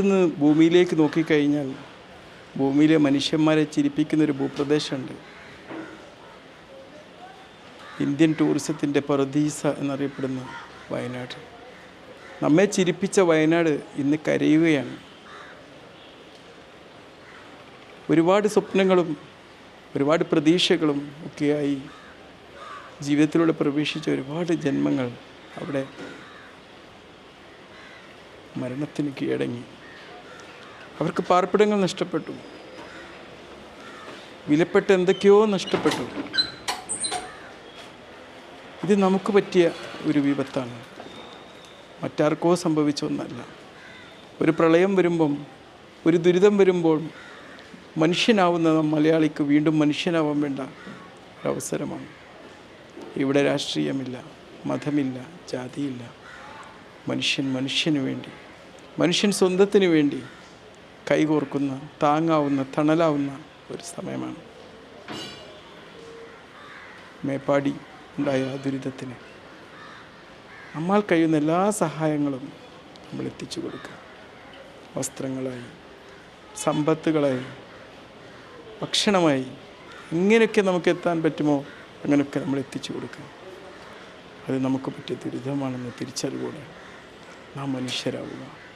നിന്ന് ഭൂമിയിലേക്ക് നോക്കിക്കഴിഞ്ഞാൽ ഭൂമിയിലെ മനുഷ്യന്മാരെ ചിരിപ്പിക്കുന്ന ഒരു ഭൂപ്രദേശമുണ്ട്. ഇന്ത്യൻ ടൂറിസത്തിന്റെ പ്രതീസ എന്നറിയപ്പെടുന്ന വയനാട്. നമ്മെ ചിരിപ്പിച്ച വയനാട് ഇന്ന് കരയുകയാണ്. ഒരുപാട് സ്വപ്നങ്ങളും ഒരുപാട് പ്രതീക്ഷകളും ഒക്കെയായി ജീവിതത്തിലൂടെ പ്രവേശിച്ച ഒരുപാട് ജന്മങ്ങൾ അവിടെ മരണത്തിന് കീഴടങ്ങി. അവർക്ക് പാർപ്പിടങ്ങൾ നഷ്ടപ്പെട്ടു. വിലപ്പെട്ട എന്തൊക്കെയോ നഷ്ടപ്പെട്ടു. ഇത് നമുക്ക് പറ്റിയ ഒരു വിപത്താണ്. മറ്റാർക്കോ സംഭവിച്ച ഒന്നല്ല. ഒരു പ്രളയം വരുമ്പം ഒരു ദുരിതം വരുമ്പോൾ മനുഷ്യനാവുന്ന മലയാളിക്ക് വീണ്ടും മനുഷ്യനാവാൻ വേണ്ട ഒരവസരമാണ്. ഇവിടെ രാഷ്ട്രീയമില്ല മതമില്ല ജാതിയില്ല. മനുഷ്യൻ മനുഷ്യന് വേണ്ടി മനുഷ്യൻ സ്വന്തത്തിന് വേണ്ടി കൈകോർക്കുന്ന താങ്ങാവുന്ന തണലാവുന്ന ഒരു സമയമാണ്. മേപ്പാടി ഉണ്ടായ ദുരിതത്തിന് നമ്മൾ കഴിയുന്ന എല്ലാ സഹായങ്ങളും നമ്മൾ എത്തിച്ചു കൊടുക്കുക. വസ്ത്രങ്ങളായി സമ്പത്തുകളായി ഭക്ഷണമായി എങ്ങനെയൊക്കെ നമുക്ക് എത്താൻ പറ്റുമോ അങ്ങനെയൊക്കെ നമ്മൾ എത്തിച്ചു കൊടുക്കുക. അത് നമുക്ക് പറ്റിയ ദുരിതമാണെന്ന് തിരിച്ചറിവോടെ നാം മനുഷ്യരാവുക.